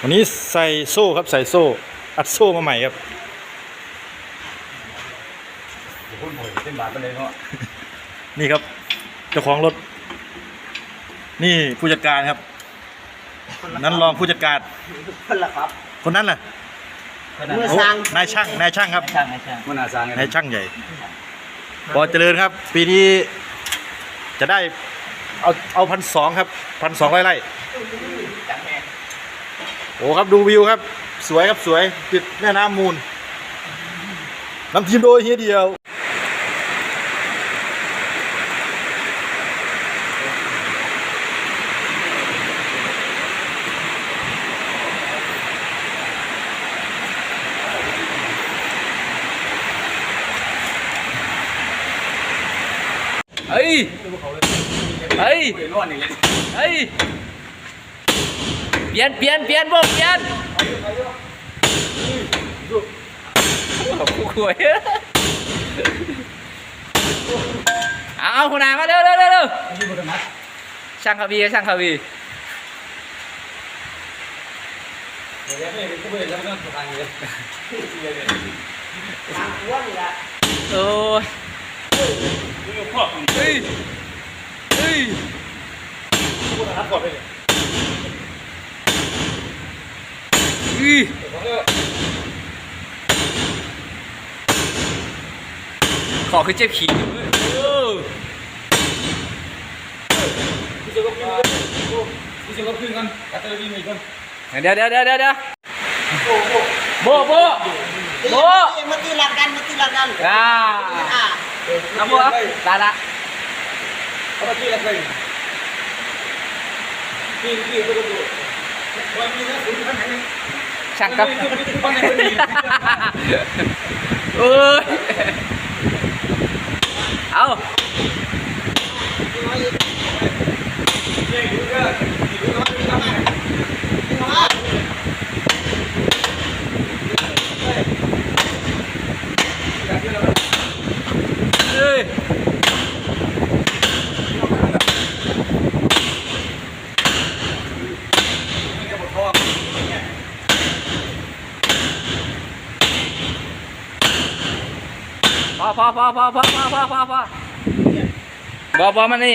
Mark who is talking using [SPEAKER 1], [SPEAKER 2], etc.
[SPEAKER 1] วันนี้ใส่โซ่ครับใส่โซ่ อัดโซ่มาใหม่ครับ
[SPEAKER 2] พุ่นหอยเส้นบาทไปเลยเนาะ
[SPEAKER 1] นี่ครับเจ้าของรถ นี่ผู้จัดการครับ นั้นรองผู้จัดการ
[SPEAKER 3] คนละครับ
[SPEAKER 1] คนนั้นล่ะ
[SPEAKER 3] เมื่อ
[SPEAKER 1] โอ้
[SPEAKER 3] สร้าง
[SPEAKER 1] นายช่างนายช่างครับ
[SPEAKER 2] ช่างช่างมันน่าสร้างไง
[SPEAKER 1] นายช่างใหญ่ปอเจริญครับ ปีนี้จะได้ เอาเอาพันสองครับพันสองไร่ไร่โอ้ครับดูวิวครับ สวยครับสวยติดแม่น้ำมูลนำทีมโดยเฮียเดียว
[SPEAKER 4] เฮ้ย เฮ้ย
[SPEAKER 2] เฮ้ย เป
[SPEAKER 4] ลี่ยนเปลี่ยนเปลี่ยนบ่เปลี่ยนขอบคุณยเอาคุณนามาเร็วเร็วเร็วช่างขบีช่าง
[SPEAKER 3] ขบี
[SPEAKER 4] โอ้ เฮ้ย
[SPEAKER 1] นัดก่อนเลย
[SPEAKER 4] อื้อขอคือเจ็บขี้อยู่เว้ยเออ
[SPEAKER 2] พี่จะก็ขึ้นพี่จะก็ขึ้นกันกัตเตอร์วิ่งอีกคน
[SPEAKER 4] เดี๋ยวเดี๋ยวเดี๋ยวเดี๋ยวเดี๋ยวโบโบโบ
[SPEAKER 3] มาตีหลักกันมาตีหลักกัน
[SPEAKER 4] อ่า
[SPEAKER 3] อ่า
[SPEAKER 4] น้ำโบตายละ
[SPEAKER 2] เอาไปที่อะไรพี่พี่ก็ดูวันนี้นะคุณท่านไหน
[SPEAKER 4] ช่างครับ
[SPEAKER 2] บ้านไหนก็ดี
[SPEAKER 4] เอ้ยเอา
[SPEAKER 2] เนี่ยอยู่ก็อยู่ก็ไม่ทำ
[SPEAKER 4] เอ้ยพอพอพอพอพอพอพอพอพอบอบอมันนี่